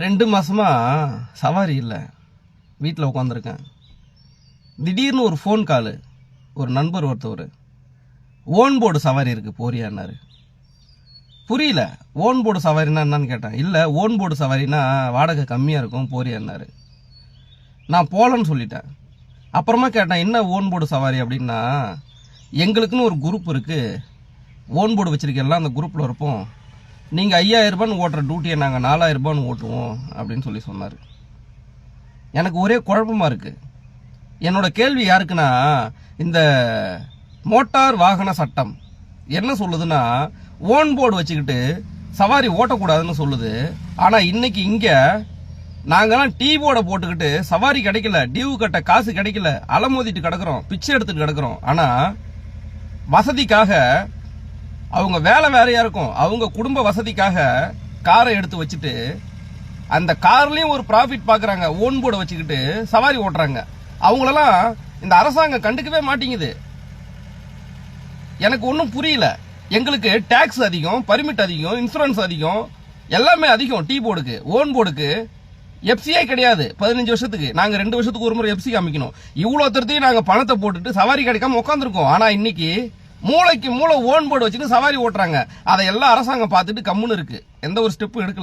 ரெண்டு மாதமாக சவாரி இல்லை. வீட்டில் உட்காந்துருக்கேன் திடீர்னு ஒரு ஃபோன் காலு ஒரு நண்பர் ஒருத்தவர். ஓன் போர்டு சவாரி இருக்குது போறியான்னாரு. புரியல ஓன் போர்டு சவாரினா என்னன்னு கேட்டேன். இல்லை ஓன் போர்டு சவாரினா வாடகை கம்மியாக இருக்கும் போறியான்னாரு. நான் போகலன்னு சொல்லிட்டேன். அப்புறமா கேட்டேன் என்ன ஓன் போர்டு சவாரி அப்படின்னா எங்களுக்குன்னு ஒரு குரூப் இருக்குது ஓன் போர்டு வச்சிருக்கெல்லாம் அந்த குரூப்பில் இருப்போம். நீங்கள் ஐயாயிரம் ரூபான்னு ஓட்டுற டியூட்டியை நாங்கள் நாலாயிரம் ரூபான்னு ஓட்டுவோம் அப்படின்னு சொல்லி சொன்னார். எனக்கு ஒரே குழப்பமா இருக்குது என்னோட கேள்வி யாருக்குன்னா இந்த மோட்டார் வாகன சட்டம் என்ன சொல்லுதுன்னா ஓன் போர்டு வச்சுக்கிட்டு சவாரி ஓட்டக்கூடாதுன்னு சொல்லுது. ஆனால் இன்னைக்கு இங்கே நாங்கெல்லாம் டீ போர்டை போட்டுக்கிட்டு சவாரி கிடைக்கல டியூ கட்ட காசு கிடைக்கல அலமோதிட்டு கிடக்குறோம் பிச்சை எடுத்துட்டு கிடக்குறோம். ஆனால் வசதிக்காக அவங்க வேலை வேறையா இருக்கும். அவங்க குடும்ப வசதிக்காக காரை எடுத்து வச்சுட்டு அந்த கார்லயும் ஒரு ப்ராஃபிட் பாக்குறாங்க. ஓன் போர்டை வச்சுக்கிட்டு சவாரி ஓட்டுறாங்க. அவங்களெல்லாம் இந்த அரசாங்கம் கண்டுக்கவே மாட்டேங்குது. எனக்கு ஒன்றும் புரியல. எங்களுக்கு டேக்ஸ் அதிகம் பர்மிட் அதிகம் இன்சூரன்ஸ் அதிகம் எல்லாமே அதிகம் டீ போர்டுக்கு ஓன் போர்டுக்கு எஃப்சியே கிடையாது. பதினஞ்சு வருஷத்துக்கு. நாங்கள் ரெண்டு வருஷத்துக்கு ஒரு முறை எஃப்சி காமிக்கணும். இவ்வளோ தரத்தையும் நாங்கள் பணத்தை போட்டுட்டு சவாரி கிடைக்காம உட்காந்துருக்கோம் ஆனால் இன்னைக்கு மூளைக்கு மூளை ஓன் போர்டு வச்சுட்டு சவாரி ஓட்டுறாங்க. அதை எல்லாம் அரசாங்கம் பார்த்துட்டு கம்முன்னு இருக்கு. எந்த ஒரு ஸ்டெப்பும் எடுக்கல.